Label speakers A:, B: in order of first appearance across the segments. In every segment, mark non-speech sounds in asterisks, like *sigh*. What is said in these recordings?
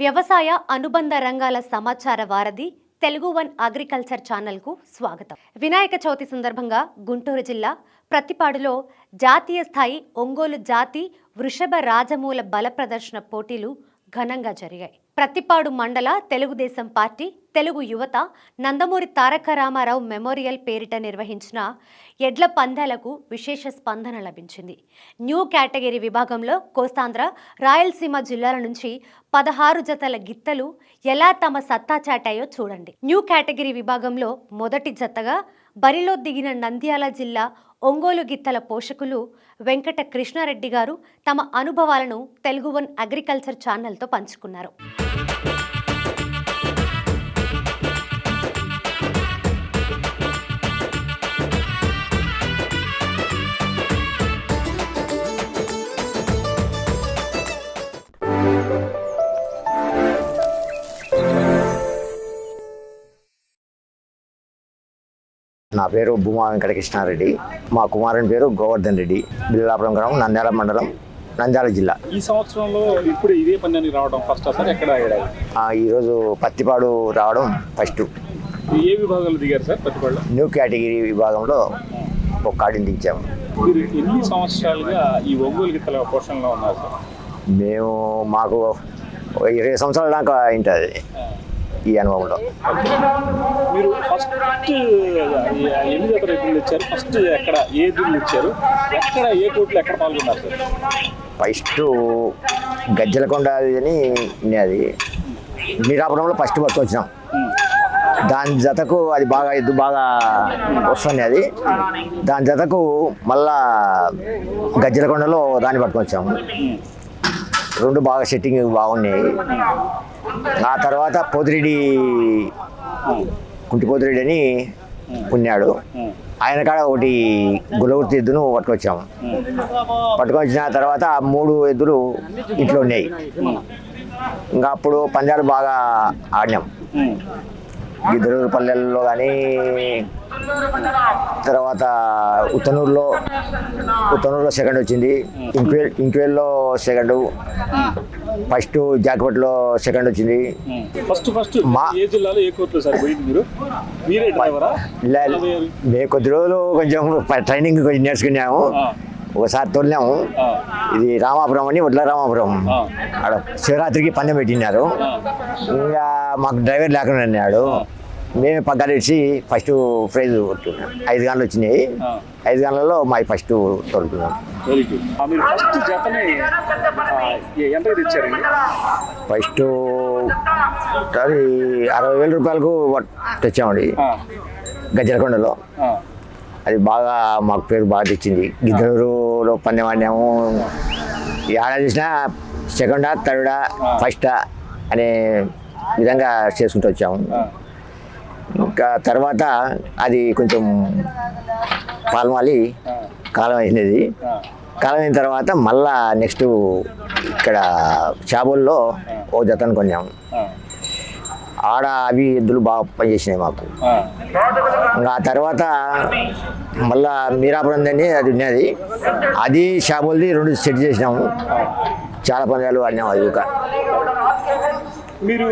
A: వ్యవసాయ అనుబంధ రంగాల సమాచార వారధి తెలుగు వన్ అగ్రికల్చర్ ఛానల్కు స్వాగతం. వినాయక చవితి సందర్భంగా గుంటూరు జిల్లా ప్రతిపాడులో జాతీయ స్థాయి ఒంగోలు జాతి వృషభ రాజమూల బల ప్రదర్శన పోటీలు ఘనంగా జరిగాయి. ప్రతిపాడు మండల తెలుగుదేశం పార్టీ తెలుగు యువత నందమూరి తారక రామారావు మెమోరియల్ పేరిట నిర్వహించిన ఎడ్ల పందాలకు విశేష స్పందన లభించింది. న్యూ కేటగిరీ విభాగంలో కోస్తాంధ్ర రాయలసీమ జిల్లాల నుంచి పదహారు జతల గిత్తలు ఎలా తమ సత్తా చాటాయో చూడండి. న్యూ కేటగిరీ విభాగంలో మొదటి జతగా బరిలో దిగిన నంద్యాల జిల్లా ఒంగోలు గిత్తల పోషకులు వెంకట కృష్ణారెడ్డి గారు తమ అనుభవాలను తెలుగు వన్ అగ్రికల్చర్ ఛానల్తో పంచుకున్నారు.
B: నా పేరు భూమా వెంకటకృష్ణారెడ్డి. మా కుమారుని పేరు గోవర్ధన్ రెడ్డి. బిల్లాపురం గ్రామం నంద్యాల మండలం నంద్యాల జిల్లా.
C: ఈ సంవత్సరంలో ఇప్పుడు ఇదే పందానికి రావడం ఫస్ట్ సార్? ఎక్కడ
B: ఈరోజు పత్తిపాడు రావడం ఫస్ట్
C: ఏ విభాగంలో దిగారు సార్ పత్తిపాడులో
B: న్యూ కేటగిరీ విభాగంలో ఒక కాడిని దించాము.
C: మీరు ఎన్ని సంవత్సరాలుగా ఈ ఒంగోలు గిత్తల పోషణలో ఉన్నారు సార్?
B: మేము మాకు ఇరవై సంవత్సరాల దాకా ఉంటుంది ఈ అనుభవంలో.
C: మీరు ఫస్ట్ ఇచ్చారు ఫస్ట్ ఎక్కడ ఏ దిల్లు ఇచ్చారు ఎక్కడ ఏ కోట్లు ఎక్కడ పాల్గొన్నారు
B: ఫస్ట్ గజ్జలకొండ అని అది మీరాపురంలో ఫస్ట్ పట్టుకొచ్చినాం
C: ఉమ్.
B: దాని జతకు అది బాగా ఎద్దు బాగా వస్తుంది అది. దాని జతకు మళ్ళా గజ్జలకొండలో దాన్ని పట్టుకొచ్చాము. రెండు బాగా సెట్టింగ్ బాగున్నాయి. ఆ తర్వాత పొదిరెడ్డి
C: ఉమ్.
B: కుంటి అని ఉన్నాడు ఆయన కాడ ఒకటి గులగుర్తి ఎద్దును పట్టుకొచ్చాము పట్టుకొచ్చిన తర్వాత మూడు ఎద్దులు ఇంట్లో ఉన్నాయి. ఇంకా అప్పుడు పందాలు బాగా ఆడినాం.
C: ఉమ్.
B: గిద్దలూరు పల్లెల్లో కానీ తర్వాత ఉత్తనూరులో ఉత్తనూరులో సెకండ్ వచ్చింది ఇంక్వేల్ ఇంక్వేల్లో సెకండ్ ఫస్ట్ జాకెట్లో సెకండ్ వచ్చింది.
C: ఫస్ట్ ఫస్ట్
B: మా-
C: ఏ జిల్లాలో ఏ కోర్టులో సార్ పోయింది మీరు మీరే డ్రైవరా
B: ఇలా మేము కొద్ది రోజులు కొంచెం ట్రైనింగ్ కొంచెం నేర్చుకున్నాము. ఒకసారి తోలినాము. ఇది రామాపురం అని వడ్ల రామాపురం. ఆడ శివరాత్రికి పందెం పెట్టినారు. ఇంకా మాకు డ్రైవర్ లేకుండా అన్నాడు మేమే పగ్గాలు ఇచ్చి ఫస్ట్ ప్రైజ్ కొట్టుకున్నాం. ఐదు గంటలు వచ్చినాయి. ఐదు గంటలలో మా ఫస్ట్ తోలుకున్నాం.
C: ఫస్ట్
B: అది అరవై వేల రూపాయలకు తెచ్చామండి. గజ్జలకొండలో అది బాగా మాకు పేరు బాగా తెచ్చింది. గిద్దలూరులో పందెం ఆడినాము. ఆడ చూసినా సెకండా థర్డా ఫస్టా అనే విధంగా చేసుకుంటూ వచ్చాము. ఇంకా తర్వాత అది కొంచెం పాల్మాలి కాలం అయినది కాలం అయిన తర్వాత మళ్ళా నెక్స్ట్ ఇక్కడ చాబుల్లో ఓ జతను కొన్నాము. ఆడ అవి ఎద్దులు బాగా పనిచేసినాయి మాకు.
C: ఆ,
B: ఇంకా ఆ తర్వాత మళ్ళా మీరాపురం అని అది ఉన్నది. అది షాబుల్ది రెండు సెట్ చేసినాము. చాలా పందాలు ఆడినాము అది ఒక.
C: మీరు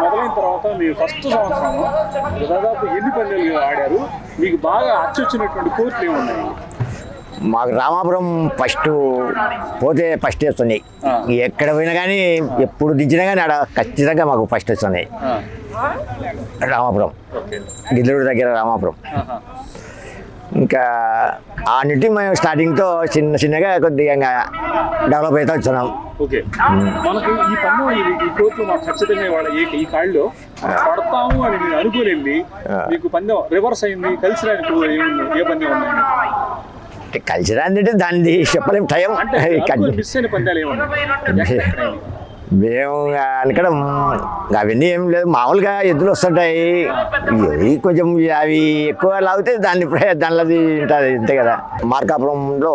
C: మొదలైన తర్వాత మీ ఫస్ట్ సంవత్సరం దాదాపు ఎన్ని పందాలు ఆడారు? మీకు బాగా అచ్చొచ్చినటువంటి కోర్టులు ఏమున్నాయి?
B: మాకు రామాపురం ఫస్ట్ పోతే ఫస్ట్ వస్తున్నాయి. ఎక్కడ పోయినా కానీ ఎప్పుడు దించినా కానీ ఆడ ఖచ్చితంగా మాకు ఫస్ట్ వస్తున్నాయి రామాపురం. గిద్దలూరు దగ్గర రామాపురం. ఇంకా ఆ నుండి మేము స్టార్టింగ్తో చిన్న చిన్నగా కొద్దిగా ఇంకా డెవలప్ అవుతూ వచ్చున్నాం
C: ఓకే. మనకు ఈ పన్ను ఈ- ఈ కోర్టులో మాకు ఖచ్చితంగా వాళ్ళ ఈ ఈ కాళ్ళలో పడతాము అని మీరు అనుకోలేండి.
B: ఆ.
C: మీకు పందెం రివర్స్ అయింది కలిసి ఏముంది ఏ పందెం ఉన్నాయి?
B: అంటే కల్చర్ అంటే దాన్ని చెప్పలేం టైం? మేము అనకడం అవన్నీ ఏం లేదు. మామూలుగా ఎద్దులు వస్తుంటాయి. ఇవి కొంచెం అవి ఎక్కువ లాగితే దాన్ని దానిలోది ఉంటుంది అంతే కదా. మార్కాపురంలో.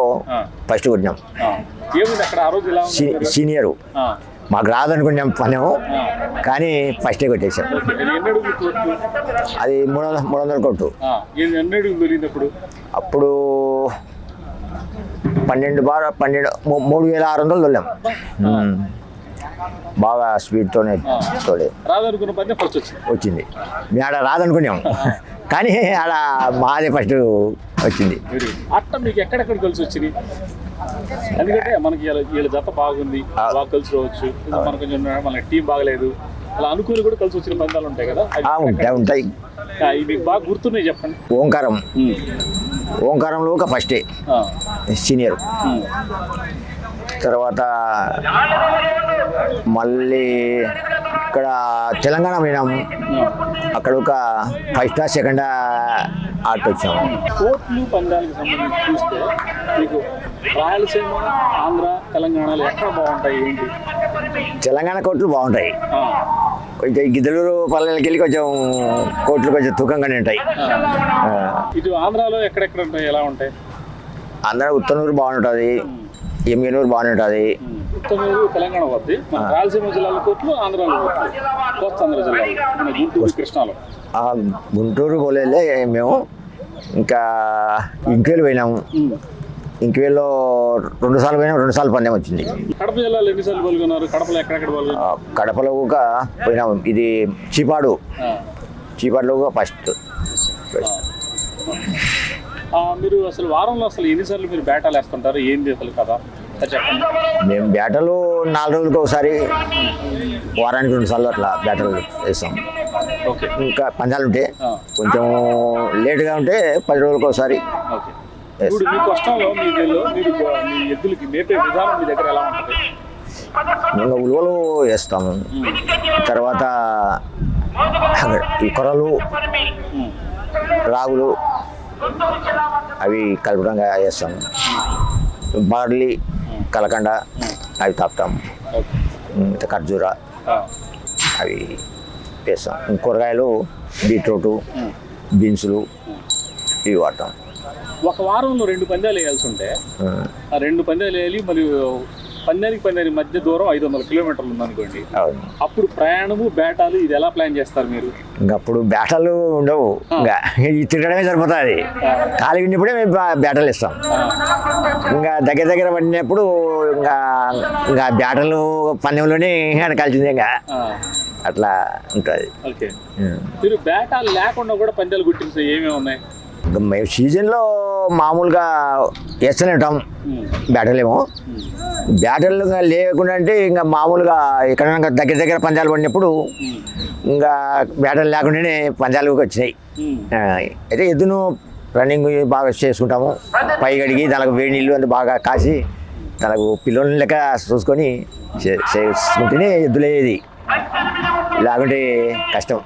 B: ఫస్ట్ కొట్టినాం. సీనియరు. మాకు రాదనుకున్నాం పనేమో కానీ ఫస్టే కొట్టేశాం.
C: ఓకే. అది
B: మూడు వందల మూడు వందల కొట్టు అప్పుడు పన్నెండు బార్ పన్నెండు మూడు వేల ఆరు వందలు తొలాం బాగా స్పీడ్తోనే
C: ఫస్ట్ వచ్చింది.
B: వచ్చింది. మేము ఆడ రాదనుకున్నాం. కానీ ఆడ మాదే ఫస్ట్ వచ్చింది.
C: అట్ట మీకు ఎక్కడెక్కడ కలిసి వచ్చింది? ఎందుకంటే మనకి వీళ్ళ జత బాగుంది. బాగా కలిసి రావచ్చు. మనకు కొంచెం మన టీం బాగలేదు. అలా అనుకుని కూడా కలిసి వచ్చిన పందాలు ఉంటాయి కదా?
B: ఉంటాయి ఉంటాయి.
C: మీకు బాగా గుర్తున్నాయి చెప్పండి.
B: ఓంకారం. ఓంకారంలో ఒక ఫస్టే సీనియర్ తర్వాత మళ్ళీ ఇక్కడ తెలంగాణ పోయినాం. అక్కడ ఒక ఫైవ్ స్టార్ సెకండ్ ఆర్ట్ వచ్చాము
C: కోట్లు పందాలకు సంబంధించి చూస్తే మీకు రాయలసీమ ఆంధ్ర తెలంగాణలో ఎక్కడ బాగుంటాయి ఏంటి?
B: తెలంగాణ కోట్లు బాగుంటాయి. గిద్దలూరు పల్లెలకి వెళ్ళి కొంచెం కోట్లు కొంచెం తూకంగానే ఉంటాయి.
C: ఇటు ఆంధ్రాలో ఎక్కడెక్కడ ఉంటాయి? ఎలా ఉంటాయి?
B: ఆంధ్ర ఉత్తనూరు బాగుంటుంది. ఎమ్మిగనూరు బాగానే ఉంటుంది
C: ఉమ్, ఉత్తమూరు తెలంగాణ వద్ది మన రాయలసీమ జిల్లాలో కోట్లు ఆంధ్రాలో కోట్లు. కోస్తాంధ్ర జిల్లాలో. మన గుంటూరు కృష్ణాలో.
B: గుంటూరు మేము. ఇంకా ఇంక్వేలు పోయినాము.
C: ఉమ్.
B: ఇంక్వేల్లో రెండు సార్లు పోయినాం రెండు సార్లు పందెం వచ్చింది.
C: కడప జిల్లాలో ఎన్నిసార్లు పాల్గొన్నారు? కడపలో ఎక్కడెక్కడ పాల్గొన్నారు?
B: ఆ, కడపలో ఒక పోయినాము ఇది చీపాడు. చీపాడులో ఫస్ట్.
C: మీరు అసలు వారంలో అసలు ఎన్నిసార్లు మీరు బేటాలు వేస్తుంటారు? ఏంది అసలు కదా
B: మేము బ్యాటలు నాలుగు రోజులకు ఒకసారి వారానికి రెండు సార్లు అట్లా బ్యాటలు వేస్తాం.
C: ఓకే.
B: ఇంకా పందాలు ఉంటే కొంచెం లేట్గా ఉంటే పది రోజులకు ఒకసారి.
C: ఓకే. ఇప్పుడు మీ కష్టంలో మీ వీళ్ళు మీరు మీ ఎద్దులకి మేపే విధానం మీ దగ్గర ఎలా ఉంటుంది?
B: ఇంకా ఉలువలు వేస్తాము. తర్వాత ఈ కొరలు రాగులు అవి కలుపుడంగా వేస్తాము. బార్లీ కలకండ అవి తాపుతాము. ఇంకా ఖర్జూర అవి వేస్తాం కూరగాయలు బీట్రూటు. బీన్సులు ఇవి వాడతాం
C: ఒక వారంలో రెండు పందాలు వేయాల్సి ఉంటే
B: ఆ,
C: రెండు పందాలు వేయాలి మరియు పందానికి పందానికి మధ్య దూరం ఐదు వందల కిలోమీటర్లు ఉందనుకోండి. అప్పుడు ప్రయాణము బేటాలు ఇది ఎలా ప్లాన్ చేస్తారు మీరు?
B: ఇంకా అప్పుడు బ్యాటలు ఉండవు. తిరగడమే సరిపోతుంది. ఖాళీ ఉన్నప్పుడే మేము బా- బ్యాటలు ఇస్తాం. ఇంకా దగ్గర దగ్గర పడినప్పుడు ఇంకా ఇంకా బ్యాటలు పందెంలోనే కలిసింది ఇంకా. అట్లా ఉంటుంది.
C: ఓకే. మీరు బేటాలు లేకుండా కూడా పందాలు గుర్తించే ఏమేమి ఉన్నాయి?
B: సీజన్లో మామూలుగా వేస్తూనే ఉంటాం
C: ఉమ్,
B: బ్యాటర్లు లేకుండా అంటే ఇంకా మామూలుగా ఎక్కడైనా దగ్గర దగ్గర పందాలు పడినప్పుడు ఇంకా బ్యాటర్లు లేకుండానే పందాలకు వచ్చినాయి అయితే ఎద్దును రన్నింగ్ బాగా చేసుకుంటాము. పై గడిగి దానికి వేడి నీళ్ళు అంత బాగా కాసి తనకు పిల్లల లెక్క చూసుకొని చే- చేసుకుంటేనే ఎద్దులయ్యేది. లేకుంటే కష్టం.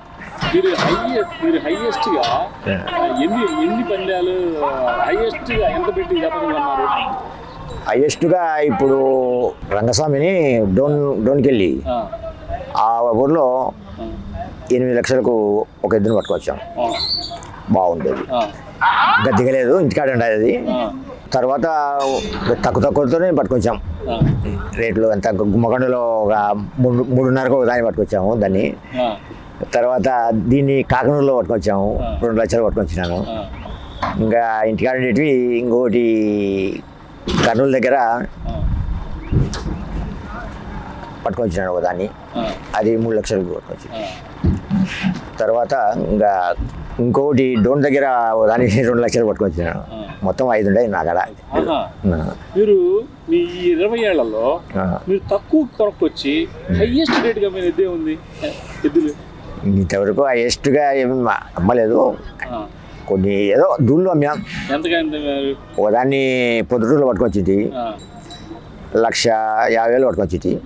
C: మీరు హైయెస్ట్ మీరు హైయెస్ట్గా ఎన్ని ఎన్ని పందాలు హైయెస్ట్గా ఎంత పెట్టి చెప్పగలన్నారు
B: హైయెస్ట్గా ఇప్పుడు రంగస్వామిని డోన్ డోన్కి వెళ్ళి
C: ఆ,
B: ఊర్లో ఎనిమిది లక్షలకు ఒక ఎద్దును పట్టుకొచ్చాం. బాగుండేది. ఇంకా దిగలేదు ఇంటికాడ ఉండేది తర్వాత తక్కువ తక్కువతోనే పట్టుకొచ్చాం. రేట్లు ఎంత? గుమ్మకొండలో ఒక మూడు మూడున్నరకు ఒక దాన్ని పట్టుకొచ్చాము దాన్ని. తర్వాత దీన్ని కాకనూరులో పట్టుకొచ్చాము. రెండు లక్షలు పట్టుకొచ్చినాను. ఇంకా ఇంటికాడ ఉండేటివి ఇంకోటి కర్నూలు దగ్గర పట్టుకొచ్చినాను ఒక దాన్ని. అది మూడు లక్షలు పట్టుకొచ్చి. తర్వాత ఇంకా ఇంకొకటి డోన్ దగ్గర ఓ దాన్ని *laughs* రెండు లక్షలు పట్టుకొచ్చినాను. మొత్తం ఐదు ఉండే నా కాడ.
C: మీరు మీ ఇరవై
B: ఏళ్ళలో.
C: మీరు తక్కువ కొనుక్కొచ్చి హైయెస్ట్ రేట్గా మీరు ఎద్దే ఉంది. ఎద్దులు.
B: ఇంతవరకు హైయెస్ట్గా ఏమి అమ్మలేదు. కొన్ని ఏదో దూళ్ళు అమ్మాం ఒకదాన్ని పొద్దుటూరులో పట్టుకొచ్చింది.
C: ఆ,
B: లక్ష యాభై వేలు పట్టుకొచ్చింది.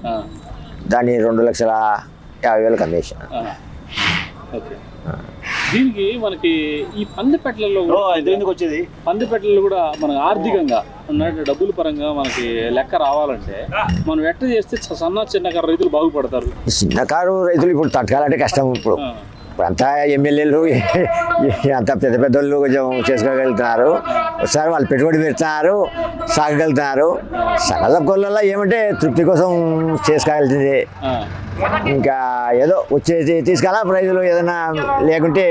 B: దాన్ని రెండు లక్షల యాభై వేలకు అమ్మేసిన.
C: దీనికి మనకి ఈ పందిపెట్టలలో కూడా-
D: వచ్చేది?
C: పందిపెట్టలు కూడా మనకు ఆర్థికంగా డబ్బుల పరంగా మనకి లెక్క రావాలంటే మనం ఎట్ట చేస్తే సన్న చిన్నకారు రైతులు బాగుపడతారు?
B: చిన్న కారు రైతులు ఇప్పుడు తట్టుకోవాలంటే కష్టం ఇప్పుడు. అంతా ఎమ్మెల్యేలు అంత పెద్ద పెద్ద వాళ్ళు కొంచెం చేసుకోగలుగుతున్నారు. ఒకసారి వాళ్ళు పెట్టుబడి పెడుతున్నారు సాగగలుగుతున్నారు. సగల కొల్లలో ఏమంటే తృప్తి కోసం చేసుకోగలుగుతుంది
C: ఆ,
B: ఇంకా ఏదో వచ్చేసి తీసుకెళ్ళా ప్రైజులు ఏదైనా లేకుంటే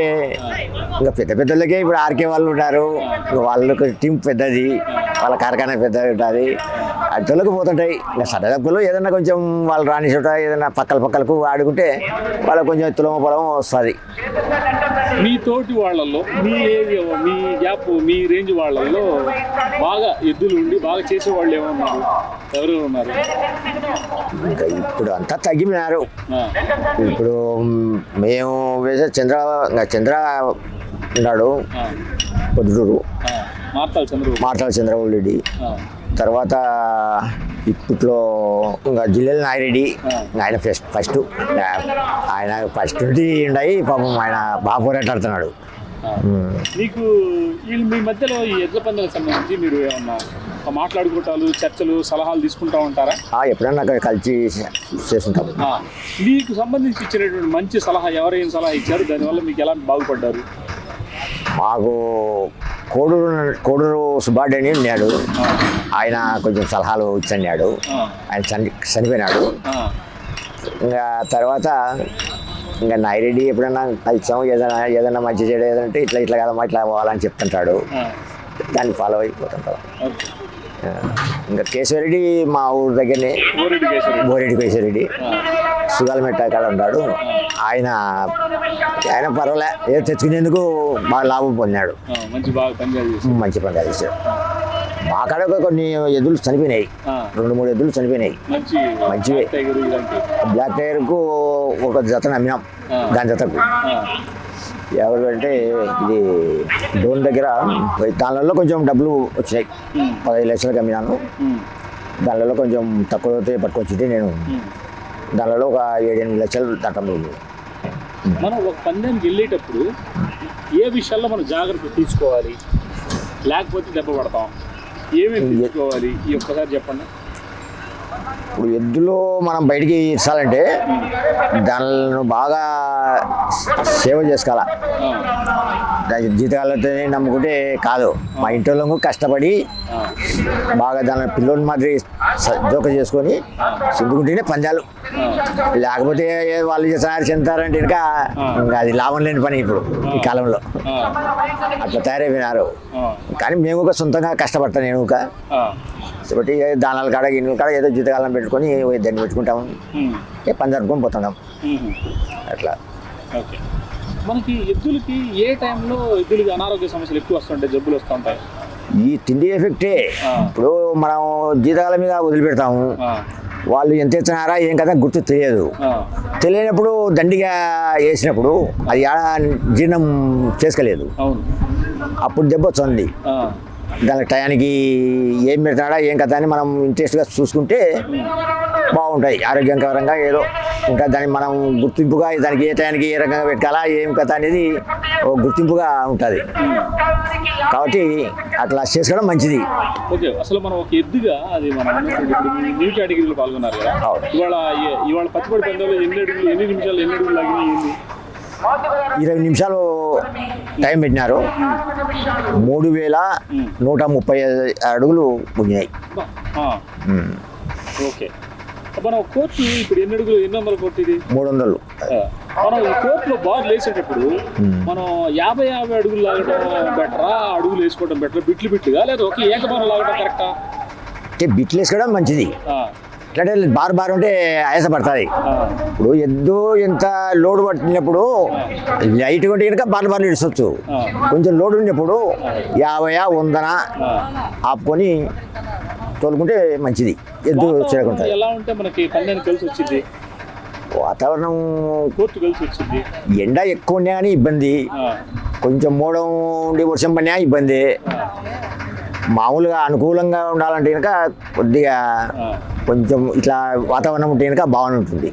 B: ఇంకా పెద్ద పెద్దలకే ఇప్పుడు ఆర్కే వాళ్ళు ఉంటారు. వాళ్ళకి టీం పెద్దది. వాళ్ళ కార్ఖానా పెద్దది ఉంటుంది. అడ్డలకు పోతుంటాయి. ఇంకా సడదక్కులు ఏదైనా కొంచెం వాళ్ళు రాని చోట ఏదైనా పక్కల పక్కలకు ఆడుకుంటే వాళ్ళకి కొంచెం తులమ పొలం వస్తుంది.
C: మీ తోటి వాళ్ళల్లో మీ ఏరియా మీ గ్యాప్ మీ రేంజ్ వాళ్ళల్లో బాగా ఎద్దులు ఉండి బాగా చేసే వాళ్ళు ఏమన్నారు ఎవరు ఉన్నారు?
B: ఇంకా ఇప్పుడు అంతా తగ్గిపోయినారు.
C: ఆ,
B: ఇప్పుడు మేము వేసే చంద్ర ఇంకా చంద్ర ఉన్నాడు. పొద్దుటూరు.
C: మార్తాల్ చంద్రబాబు.
B: రెడ్డి. తర్వాత ఇప్పట్లో ఇంకా జిల్లెల నాయిరెడ్డి.
C: ఆ.
B: ఆయన ఫస్ట్ ఫస్ట్ ఆయన ఫస్ట్ నుండి ఉన్నాయి పాపం ఆయన బాగా పోరాటాడుతున్నాడు.
C: మీకు వీళ్ళు మీ మధ్యలో ఈ ఎడ్ల పందాలకు సంబంధించి మీరు ఏమన్నా మాట్లాడుకుంటారు చర్చలు సలహాలు తీసుకుంటా ఉంటారా?
B: ఆ, ఎప్పుడన్నా అక్కడ కలిసి చేస్తుంటాం.
C: మీకు సంబంధించి ఇచ్చినటువంటి మంచి సలహా ఎవరైనా సలహా ఇచ్చారు? దానివల్ల మీకు ఎలా బాగుపడ్డారు?
B: మాకు కోడూరు కోడూరు సుబ్బారెడ్డి అని ఉన్నాడు. ఆయన కొంచెం సలహాలు ఇచ్చన్నాడు.
C: ఆ,
B: ఆయన చని చనిపోయినాడు. ఇంకా తర్వాత ఇంకా నాయిరెడ్డి ఎప్పుడన్నా కలిసాము ఏదైనా ఏదైనా మంచి చేయడం ఏదంటే ఇట్లా ఇట్లా కదమ్మా ఇట్లా పోవాలని చెప్తుంటాడు. దాన్ని ఫాలో అయిపోతుంటాం. ఇంకా కేశవరెడ్డి మా ఊరు దగ్గరనే. బోరెడ్డి కేశవరెడ్డి. సుగాలమెట్ట కాడ ఉన్నాడు. ఆయన ఆయన పర్వాలే ఏదో తెచ్చుకునేందుకు బాగా లాభం పొందాడు
C: మంచి
B: పని చేశాడు. మా కాడ కొన్ని ఎద్దులు చనిపోయినాయి. రెండు మూడు ఎద్దులు చనిపోయినాయి.
C: మంచి
B: మంచివే. బ్లాక్ టైర్కు ఒక జతను అమ్మినాం. దాని జతకు. ఎవరు అంటే ఇది డోన్ దగ్గర దానిలో కొంచెం డబ్బులు వచ్చినాయి. పదహైదు లక్షలకు అమ్మినాను. దానిలో కొంచెం తక్కువ అయితే పట్టుకొచ్చింటే నేను. దానిలో ఒక ఏడెనిమిది లక్షలు దాంట్లో.
C: మనం ఒక పందెంకి వెళ్ళేటప్పుడు ఏ విషయాల్లో మనం జాగ్రత్త తీసుకోవాలి? లేకపోతే దెబ్బ పడతాం? ఏమేమి తీసుకోవాలి? ఈ ఒక్కసారి చెప్పండి.
B: ఇప్పుడు ఎద్దులు మనం బయటికి ఇచ్చాలంటే దానిని బాగా సేవ చేసుకోవాలా.
C: ఆ,
B: దాని జీతకాలతో నమ్ముకుంటే కాదు. మా ఇంట్లో కష్టపడి బాగా దాని పిల్లోని మాదిరి జోక చేసుకొని సింపుకుంటేనే పందాలు.
C: ఆ,
B: లేకపోతే వాళ్ళు చేస్తున్నారు చెందుతారంటే ఇంకా ఇంకా అది లాభం లేని పని ఇప్పుడు ఈ కాలంలో. అట్లా తయారైపోయినారు. కానీ మేము ఒక సొంతంగా కష్టపడతాను నేను ఒక. కాబట్టి దానాల కాడ గిన్నెల కాడ ఏదో జీతకాలం పెట్టుకొని దాన్ని పెట్టుకుంటాము పని జరుపుకొని పోతున్నాం. అట్లా.
C: ఓకే. మనకి ఎద్దులకి ఏ టైంలో ఎద్దులకి అనారోగ్య సమస్యలు ఎక్కువ వస్తుంటాయి జబ్బులు వస్తుంటాయి
B: ఈ తిండి ఎఫెక్టే. ఇప్పుడు మనం జీతకాల మీద వదిలిపెడతాము. వాళ్ళు ఎంత ఇస్తున్నారా ఏం కదా గుర్తు తెలియదు. తెలియనప్పుడు దండిగా వేసినప్పుడు అది జీర్ణం చేసుకోలేదు. అప్పుడు దెబ్బ వచ్చింది
C: ఆ,
B: దాని టయానికి ఏం పెడతాడా ఏం కదా అని మనం ఇంట్రెస్ట్గా చూసుకుంటే బాగుంటాయి. ఆరోగ్యకరంగా ఏదో ఇంకా దాన్ని మనం గుర్తింపుగా దానికి ఏ టయానికి ఏ రకంగా పెట్టాలా ఏం కథ అనేది ఒక గుర్తింపుగా ఉంటుంది. కాబట్టి అట్లా చేసుకోవడం మంచిది.
C: ఓకే అసలు మనం ఒక ఎద్దుగా అది మనం న్యూ కేటగిరీలో పాల్గొన్నారు కదా. ఇవాళ ఇవాళ పచ్చిపడి పందాలు ఎన్ని అడుగులు ఎన్ని నిమిషాలు ఎన్ని అడుగులు లాగినాయి?
B: ఇరవై నిమిషాలు టైం పెట్టినారు. మూడు వేల నూట ముప్పై అడుగులు
C: ఆ, ఓకే. మనం కోర్టు ఇప్పుడు ఎన్ని అడుగులు ఎన్ని వందల కోర్టు ఇది?
B: మూడు వందలు
C: మనం ఈ కోర్టులో బాల్ వేసేటప్పుడు మనం యాభై యాభై అడుగులు లాగడం బెటరా? అడుగులు వేసుకోవడం బెటర్? బిట్లు బిట్లుగా? లేదా ఒక ఏకబారం లాగడం కరెక్టా?
B: అంటే బిట్లు వేసుకోవడం మంచిది. అంటే బారు బారు ఉంటే ఆయాసపడుతుంది. ఇప్పుడు ఎద్దు ఎంత లోడ్ పట్టినప్పుడు లైట్ ఉంటే కనుక బార్లు బార్లు ఇడవచ్చు కొంచెం లోడ్ ఉన్నప్పుడు యాభై వందన ఆపుకొని తోలుకుంటే మంచిది. ఎద్దు చేయకుండా
C: ఎలా ఉంటే మనకి పందానికి కలిసి వచ్చింది
B: వాతావరణం ఎండ ఎక్కువ ఉన్నా కానీ ఇబ్బంది. కొంచెం మూడం ఉండి వర్షం పడినా ఇబ్బంది. మామూలుగా అనుకూలంగా ఉండాలంటే కనుక కొద్దిగా కొంచెం ఇట్లా వాతావరణం ఉంటే కనుక బాగుంటుంది